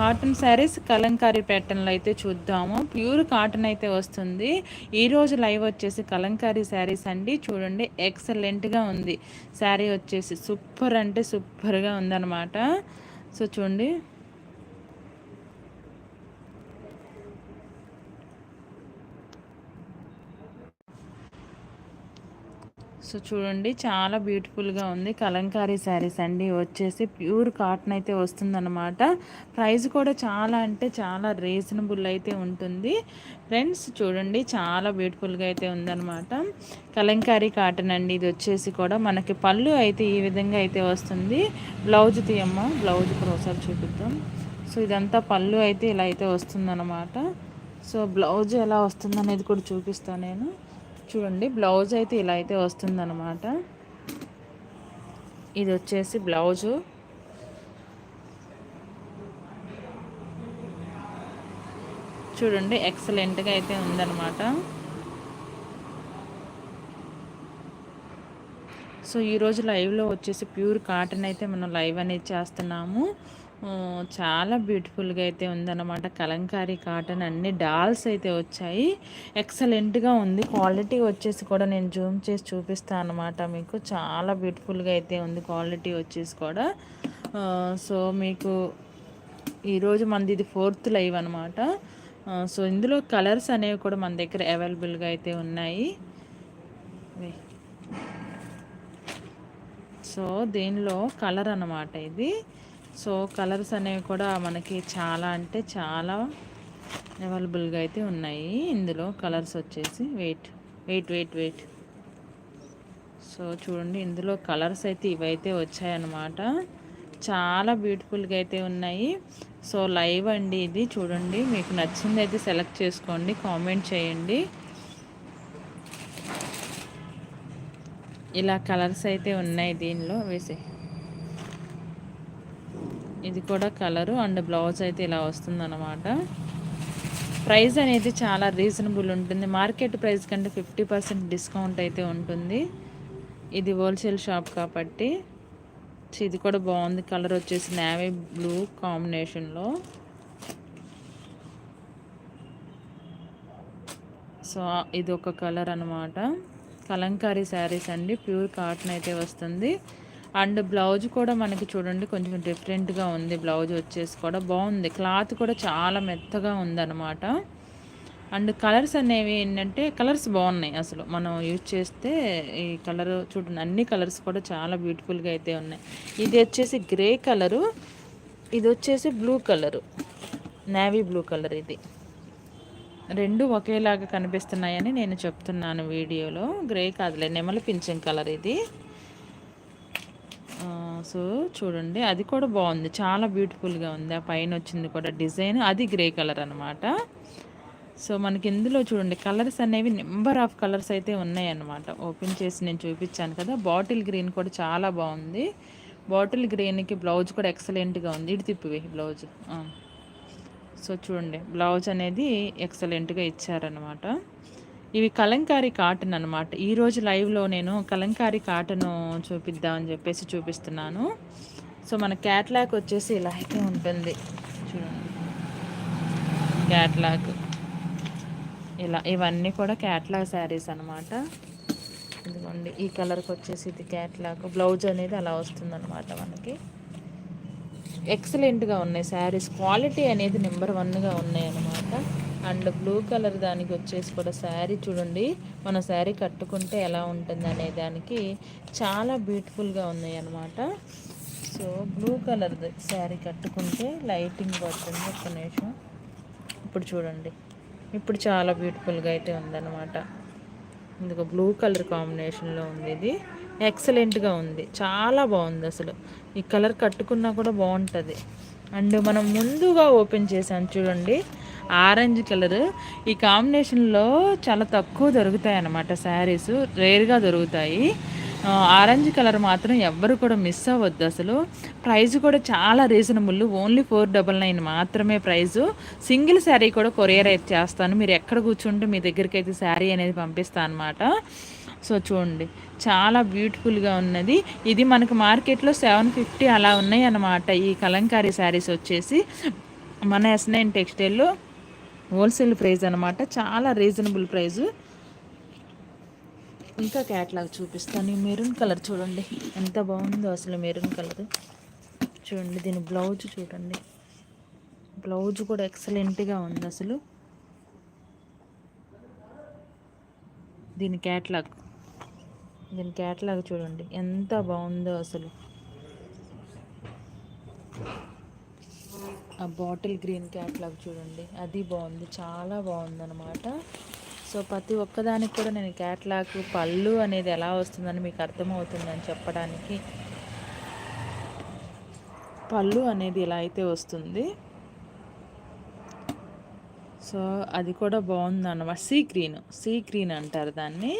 Cotton saris Kalamkari ప్యాటర్న్లో అయితే చూద్దాము. ప్యూర్ కాటన్ అయితే వస్తుంది. ఈరోజు లైవ్ వచ్చేసి కలంకారీ శారీస్ అండి. చూడండి ఎక్సలెంట్గా ఉంది. శారీ వచ్చేసి సూపర్ అంటే సూపర్గా ఉందన్నమాట. సో చూడండి సో చూడండి చాలా బ్యూటిఫుల్గా ఉంది. కలంకారీ శారీస్ అండి. వచ్చేసి ప్యూర్ కాటన్ అయితే వస్తుందన్నమాట. ప్రైస్ కూడా చాలా అంటే చాలా రీజనబుల్ అయితే ఉంటుంది. ఫ్రెండ్స్ చూడండి చాలా బ్యూటిఫుల్గా అయితే ఉందన్నమాట. కలంకారీ కాటన్ అండి. ఇది వచ్చేసి కూడా మనకి పళ్ళు అయితే ఈ విధంగా అయితే వస్తుంది. బ్లౌజ్ తీయమ్మ బ్లౌజ్ కూడా ఒకసారి చూపిద్దాం. సో ఇదంతా పళ్ళు అయితే ఇలా అయితే వస్తుందన్నమాట. సో బ్లౌజ్ ఎలా వస్తుందనేది కూడా చూపిస్తాను నేను. చూడండి బ్లౌజ్ అయితే ఇలా అయితే వస్తుందన్నమాట. ఇది వచ్చేసి బ్లౌజు. చూడండి ఎక్సలెంట్గా అయితే ఉందన్నమాట. సో ఈరోజు లైవ్లో వచ్చేసి ప్యూర్ కాటన్ అయితే మనం లైవ్ అనేది చేస్తున్నాము. చాలా బ్యూటిఫుల్గా అయితే ఉందన్నమాట. కలంకారీ కాటన్ అన్ని డాల్స్ అయితే వచ్చాయి. ఎక్సలెంట్గా ఉంది. క్వాలిటీ వచ్చేసి కూడా నేను జూమ్ చేసి చూపిస్తాను అనమాట మీకు. చాలా బ్యూటిఫుల్గా అయితే ఉంది క్వాలిటీ వచ్చేసి కూడా. సో మీకు ఈరోజు మనది ఇది ఫోర్త్ లైవ్ అనమాట సో ఇందులో కలర్స్ అనేవి కూడా మన దగ్గర అవైలబుల్గా అయితే ఉన్నాయి. సో దీనిలో కలర్ అనమాట ఇది. సో కలర్స్ అనేవి కూడా మనకి చాలా అంటే చాలా అవైలబుల్గా అయితే ఉన్నాయి. ఇందులో కలర్స్ వచ్చేసి wait wait wait wait. So చూడండి ఇందులో కలర్స్ అయితే ఇవైతే వచ్చాయన్నమాట. చాలా బ్యూటిఫుల్గా అయితే ఉన్నాయి. సో లైవ్ అండి ఇది చూడండి. మీకు నచ్చింది అయితే సెలెక్ట్ చేసుకోండి కామెంట్ చేయండి. ఇలా కలర్స్ అయితే ఉన్నాయి దీనిలో వేసే ఇది కూడా కలరు అండ్ బ్లౌజ్ అయితే ఇలా వస్తుందన్నమాట. ప్రైస్ అనేది చాలా రీజనబుల్ ఉంటుంది. మార్కెట్ ప్రైస్ కంటే ఫిఫ్టీ పర్సెంట్ డిస్కౌంట్ అయితే ఉంటుంది. ఇది హోల్సేల్ షాప్ కాబట్టి ఇది కూడా బాగుంది. కలర్ వచ్చేసి నేవీ బ్లూ కాంబినేషన్లో. సో ఇది ఒక కలర్ అనమాట కలంకారీ శారీస్ అండి. ప్యూర్ కాటన్ అయితే వస్తుంది. అండ్ బ్లౌజ్ కూడా మనకి చూడండి కొంచెం డిఫరెంట్గా ఉంది. బ్లౌజ్ వచ్చేసి కూడా బాగుంది. క్లాత్ కూడా చాలా మెత్తగా ఉందన్నమాట. అండ్ కలర్స్ అనేవి ఏంటంటే కలర్స్ బాగున్నాయి అసలు. మనం యూజ్ చేస్తే ఈ కలర్ చూడండి అన్ని కలర్స్ కూడా చాలా బ్యూటిఫుల్గా అయితే ఉన్నాయి. ఇది వచ్చేసి గ్రే కలరు ఇది వచ్చేసి blue colour navy blue colour ఇది. రెండు ఒకేలాగా కనిపిస్తున్నాయని నేను చెప్తున్నాను వీడియోలో. గ్రే కాదులే నెమలి పింఛం కలర్ ఇది. సో చూడండి అది కూడా బాగుంది. చాలా బ్యూటిఫుల్గా ఉంది. ఆ పైన వచ్చింది కూడా డిజైన్. అది గ్రే కలర్ అనమాట సో మనకి ఇందులో చూడండి కలర్స్ అనేవి నెంబర్ ఆఫ్ కలర్స్ అయితే ఉన్నాయన్నమాట. ఓపెన్ చేసి నేను చూపించాను కదా బాటిల్ గ్రీన్ కూడా చాలా బాగుంది. బాటిల్ గ్రీన్కి బ్లౌజ్ కూడా ఎక్సలెంట్గా ఉంది. ఇటు తిప్పివి బ్లౌజ్ సో చూడండి బ్లౌజ్ అనేది ఎక్సలెంట్గా ఇచ్చారనమాట ఇవి కలంకారీ కాటన్ అనమాట ఈరోజు లైవ్లో నేను కలంకారీ కాటన్ చూపిద్దామని చెప్పేసి చూపిస్తున్నాను. సో మన క్యాట్లాక్ వచ్చేసి ఇలా అయితే ఉంటుంది. చూడండి. క్యాట్లాక్ ఇలా ఇవన్నీ కూడా క్యాట్లాగ్ శారీస్ అనమాట ఇదిగోండి ఈ కలర్కి వచ్చేసి ఇది క్యాట్లాగ్ బ్లౌజ్ అనేది అలా వస్తుందన్నమాట మనకి. ఎక్సలెంట్గా ఉన్నాయి శారీస్ క్వాలిటీ అనేది నెంబర్ వన్గా ఉన్నాయి అన్నమాట. అండ్ బ్లూ కలర్ దానికి వచ్చేసి కూడా శారీ చూడండి. మన శారీ కట్టుకుంటే ఎలా ఉంటుంది అనే దానికి చాలా బ్యూటిఫుల్గా ఉన్నాయి అన్నమాట సో బ్లూ కలర్ శారీ కట్టుకుంటే లైటింగ్ పడుతుంది ఒక నిమిషం. ఇప్పుడు చూడండి. ఇప్పుడు చాలా బ్యూటిఫుల్గా అయితే ఉందన్నమాట. ఇందుకు బ్లూ కలర్ కాంబినేషన్లో ఉంది ఇది. ఎక్సలెంట్గా ఉంది. చాలా బాగుంది అసలు. ఈ కలర్ కట్టుకున్నా కూడా బాగుంటుంది. అండ్ మనం ముందుగా ఓపెన్ చేసాం చూడండి. Orange colour. ఈ కాంబినేషన్లో చాలా తక్కువ దొరుకుతాయి అన్నమాట శారీస్. రేర్గా దొరుకుతాయి. ఆరెంజ్ కలర్ మాత్రం ఎవ్వరు కూడా మిస్ అవ్వద్దు అసలు. ప్రైస్ కూడా చాలా reasonable only four double nine మాత్రమే ప్రైజు సింగిల్ శారీ కూడా కొరియర్ అయితే చేస్తాను. మీరు ఎక్కడ కూర్చుంటే మీ దగ్గరికి అయితే శారీ అనేది పంపిస్తాను అనమాట సో చూడండి. చాలా బ్యూటిఫుల్గా ఉన్నది. ఇది మనకు మార్కెట్లో సెవెన్ ఫిఫ్టీ అలా ఉన్నాయి అన్నమాట. ఈ కలంకారీ శారీస్ వచ్చేసి. మన ఎస్ నైన్ టెక్స్టైల్లో హోల్సేల్ ప్రైస్ అనమాట చాలా రీజనబుల్ ప్రైజు. ఇంకా క్యాట్లాగ్ చూపిస్తాను. ఈ మెరూన్ కలర్ చూడండి. ఎంత బాగుందో అసలు మెరూన్ కలర్. చూడండి దీని బ్లౌజ్ చూడండి. బ్లౌజ్ కూడా ఎక్సలెంట్గా ఉంది అసలు. దీని క్యాట్లాగ్. దీని క్యాట్లాగ్ చూడండి. ఎంత బాగుందో అసలు. ఆ బాటిల్ గ్రీన్ క్యాట్లాగ్ చూడండి. అది బాగుంది. చాలా బాగుందనమాట సో ప్రతి ఒక్కదానికి కూడా నేను క్యాట్లాగ్ పళ్ళు అనేది ఎలా వస్తుందని మీకు అర్థమవుతుందని చెప్పడానికి పళ్ళు అనేది ఇలా అయితే వస్తుంది. సో అది కూడా బాగుంది అన్నమాట సీ గ్రీన్ సీ గ్రీన్ అంటారు దాన్ని.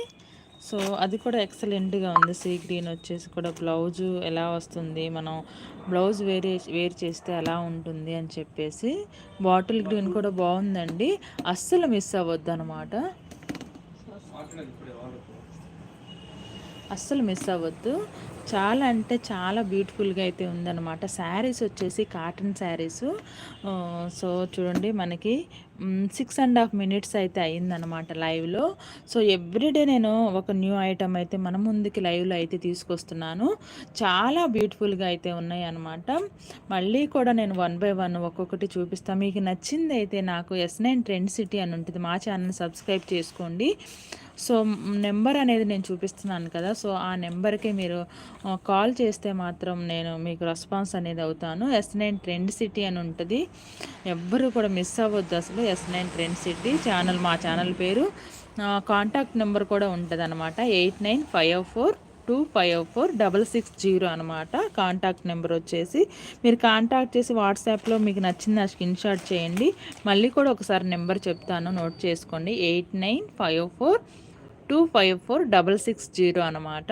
సో అది కూడా ఎక్సలెంట్గా ఉంది. సీ గ్రీన్ వచ్చేసి కూడా బ్లౌజు ఎలా వస్తుంది మనం బ్లౌజ్ వేరే వేర్ చేస్తే ఎలా ఉంటుంది అని చెప్పేసి బాటిల్ గ్రీన్ కూడా బాగుందండి. అస్సలు మిస్ అవ్వద్దు అనమాట అస్సలు మిస్ అవ్వద్దు. చాలా అంటే చాలా బ్యూటిఫుల్గా అయితే ఉందన్నమాట. శారీస్ వచ్చేసి కాటన్ శారీస్. సో చూడండి మనకి సిక్స్ అండ్ హాఫ్ మినిట్స్ అయితే అయిందనమాట లైవ్లో. సో ఎవ్రీడే నేను ఒక న్యూ ఐటమ్ అయితే మన ముందుకి లైవ్లో అయితే తీసుకొస్తున్నాను. చాలా బ్యూటిఫుల్గా అయితే ఉన్నాయి అనమాట మళ్ళీ కూడా నేను వన్ బై వన్ ఒక్కొక్కటి చూపిస్తాను మీకు నచ్చింది అయితే నాకు ఎస్ నైన్ ట్రెండ్ సిటీ అని ఉంటుంది. మా ఛానల్ సబ్స్క్రైబ్ చేసుకోండి. సో నెంబర్ అనేది నేను చూపిస్తున్నాను కదా. సో ఆ నెంబర్కి మీరు కాల్ చేస్తే మాత్రం నేను మీకు రెస్పాన్స్ అనేది అవుతాను. ఎస్ నైన్ ట్రెండ్ సిటీ అని ఉంటుంది. ఎవ్వరు కూడా మిస్ అవ్వద్దు అసలు. S nine trend city channel మా ఛానల్ పేరు. కాంటాక్ట్ నెంబర్ కూడా ఉంటుంది అనమాట eight nine five four two five four double six zero అనమాట కాంటాక్ట్ నెంబర్ వచ్చేసి మీరు కాంటాక్ట్ చేసి వాట్సాప్లో మీకు నచ్చిన స్క్రీన్ షాట్ చేయండి. మళ్ళీ కూడా ఒకసారి నెంబర్ చెప్తాను నోట్ చేసుకోండి. Eight nine five four two five four double six zero అనమాట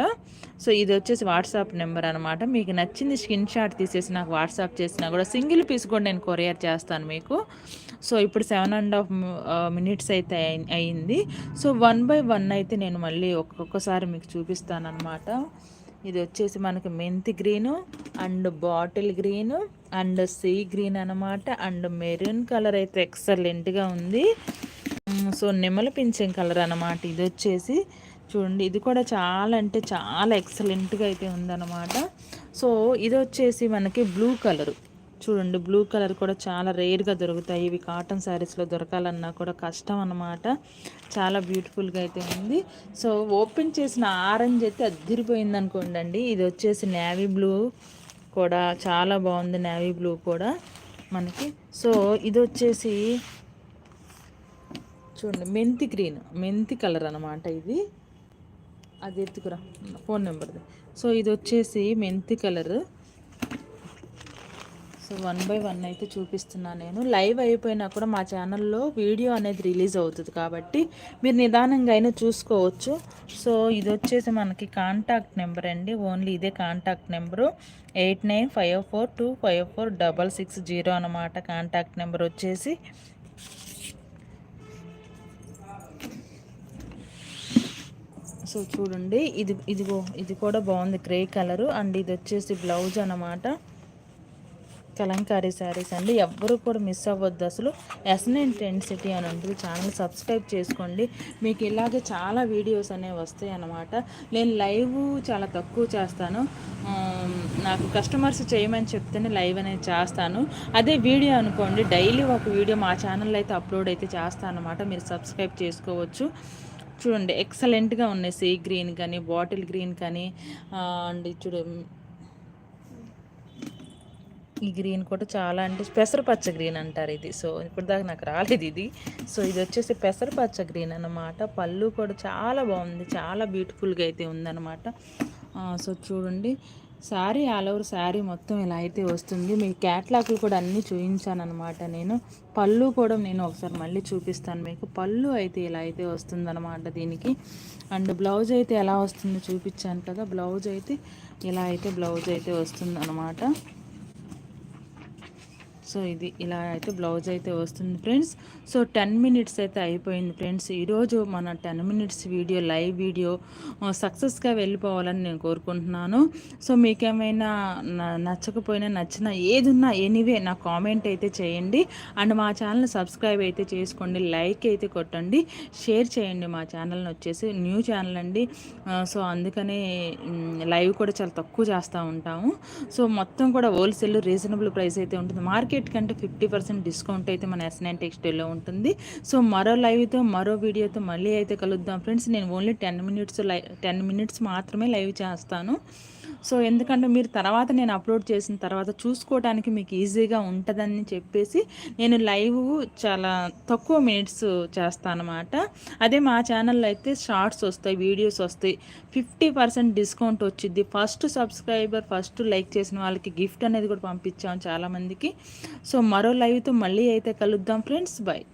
సో ఇది వచ్చేసి వాట్సాప్ నెంబర్ అనమాట మీకు నచ్చింది స్క్రీన్ షాట్ తీసేసి నాకు వాట్సాప్ చేసినా కూడా సింగిల్ పీస్ కూడా నేను కొరియర్ చేస్తాను మీకు. సో ఇప్పుడు సెవెన్ అండ్ హాఫ్ మినిట్స్ అయితే అయింది. సో వన్ బై వన్ అయితే నేను మళ్ళీ ఒక్కొక్కసారి మీకు చూపిస్తానమాట ఇది వచ్చేసి మనకి మెంతి green and bottle green and sea green అనమాట అండ్ మెరూన్ కలర్ అయితే ఎక్సలెంట్గా ఉంది. సో నెమల పింఛం కలర్ అనమాట ఇది వచ్చేసి చూడండి ఇది కూడా చాలా అంటే చాలా ఎక్సలెంట్గా అయితే ఉందన్నమాట. సో ఇది వచ్చేసి మనకి బ్లూ కలరు చూడండి బ్లూ కలర్ కూడా చాలా రేర్గా దొరుకుతాయి. ఇవి కాటన్ శారీస్లో దొరకాలన్నా కూడా కష్టం అనమాట చాలా బ్యూటిఫుల్గా అయితే ఉంది. సో ఓపెన్ చేసిన ఆరెంజ్ అయితే అద్దరిపోయింది అనుకోండి ఇది వచ్చేసి నేవీ బ్లూ కూడా చాలా బాగుంది నేవీ బ్లూ కూడా మనకి. సో ఇది వచ్చేసి చూడండి మెంతి గ్రీన్ మెంతి కలర్ అనమాట ఇది. అది ఎత్తుకురా ఫోన్ నెంబర్ది. సో ఇది వచ్చేసి మెంతి colour. So one by one అయితే చూపిస్తున్నాను నేను. లైవ్ అయిపోయినా కూడా మా ఛానల్లో వీడియో అనేది రిలీజ్ అవుతుంది కాబట్టి మీరు నిదానంగా అయినా చూసుకోవచ్చు. సో ఇది వచ్చేసి మనకి కాంటాక్ట్ నెంబర్ అండి. ఓన్లీ ఇదే contact number. Eight nine five four two five four double six zero అనమాట కాంటాక్ట్ నెంబర్ వచ్చేసి. సో చూడండి ఇది ఇదిగో ఇది కూడా బాగుంది గ్రే కలరు. అండ్ ఇది వచ్చేసి బ్లౌజ్ అనమాట కలంకారీ శారీస్ అండి. ఎవ్వరు కూడా మిస్ అవ్వద్దు అసలు. ఎస్ఎన్ టెన్ సిటీ అని ఉంటుంది. ఛానల్ సబ్స్క్రైబ్ చేసుకోండి. మీకు ఇలాగే చాలా వీడియోస్ అనేవి వస్తాయి అన్నమాట. నేను లైవ్ చాలా తక్కువ చేస్తాను. నాకు కస్టమర్స్ చేయమని చెప్తేనే లైవ్ అనేది చేస్తాను. అదే వీడియో అనుకోండి డైలీ ఒక వీడియో మా ఛానల్లో అయితే అప్లోడ్ అయితే చేస్తాను అనమాట మీరు సబ్స్క్రైబ్ చేసుకోవచ్చు. చూడండి ఎక్సలెంట్గా ఉన్నాయి. సీ గ్రీన్ కానీ బాటిల్ గ్రీన్ కానీ అండ్ చూడు ఈ గ్రీన్ కూడా చాలా అంటే పెసరపచ్చ గ్రీన్ అంటారు ఇది. సో ఇప్పుడు దాకా నాకు రాలేదు ఇది. సో ఇది వచ్చేసి పెసరపచ్చ గ్రీన్ అనమాట పళ్ళు కూడా చాలా బాగుంది. చాలా బ్యూటిఫుల్గా అయితే ఉందన్నమాట. సో చూడండి. శారీ ఆల్ ఓవర్ శారీ మొత్తం ఇలా అయితే వస్తుంది. మీ క్యాట్లాగ్లు కూడా అన్నీ చూపించాను అనమాట నేను. పళ్ళు కూడా నేను ఒకసారి మళ్ళీ చూపిస్తాను మీకు. పళ్ళు అయితే ఇలా అయితే వస్తుందన్నమాట దీనికి. అండ్ బ్లౌజ్ అయితే ఎలా వస్తుందో చూపించాను కదా. బ్లౌజ్ అయితే ఇలా అయితే బ్లౌజ్ అయితే వస్తుంది అనమాట సో ఇది ఇలా అయితే బ్లౌజ్ అయితే వస్తుంది ఫ్రెండ్స్. సో టెన్ మినిట్స్ అయితే అయిపోయింది ఫ్రెండ్స్. ఈరోజు మన ten minutes video live video సక్సెస్గా వెళ్ళిపోవాలని నేను కోరుకుంటున్నాను. సో మీకేమైనా నచ్చకపోయినా నచ్చిన ఏదున్నా ఎనీవే నా కామెంట్ అయితే చేయండి. అండ్ మా ఛానల్ సబ్స్క్రైబ్ అయితే చేసుకోండి. లైక్ అయితే కొట్టండి. షేర్ చేయండి మా ఛానల్ని వచ్చేసి న్యూ ఛానల్ అండి. సో అందుకనే లైవ్ కూడా చాలా తక్కువ చేస్తూ ఉంటాము. సో మొత్తం కూడా హోల్సేల్ రీజనబుల్ ప్రైస్ అయితే ఉంటుంది. మార్కెట్ మార్కెట్ కంటే ఫిఫ్టీ పర్సెంట్ డిస్కౌంట్ అయితే మన ఎస్ టెక్స్టైల్లో ఉంటుంది. సో మరో లైవ్తో మరో వీడియోతో మళ్ళీ అయితే కలుద్దాం. ఫ్రెండ్స్ నేను only ten minutes live ten minutes మాత్రమే లైవ్ చేస్తాను. సో ఎందుకంటే మీరు తర్వాత నేను అప్లోడ్ చేసిన తర్వాత చూసుకోవడానికి మీకు ఈజీగా ఉంటుందని చెప్పేసి నేను లైవ్ చాలా తక్కువ మినిట్స్ చేస్తాను అదే మా ఛానల్లో అయితే షార్ట్స్ వస్తాయి వీడియోస్ వస్తాయి. ఫిఫ్టీ పర్సెంట్ డిస్కౌంట్ వచ్చింది ఫస్ట్ సబ్స్క్రైబర్ ఫస్ట్ లైక్ చేసిన వాళ్ళకి గిఫ్ట్ అనేది కూడా పంపించాము చాలామందికి. సో మరో లైవ్తో మళ్ళీ అయితే కలుద్దాం ఫ్రెండ్స్. బాయ్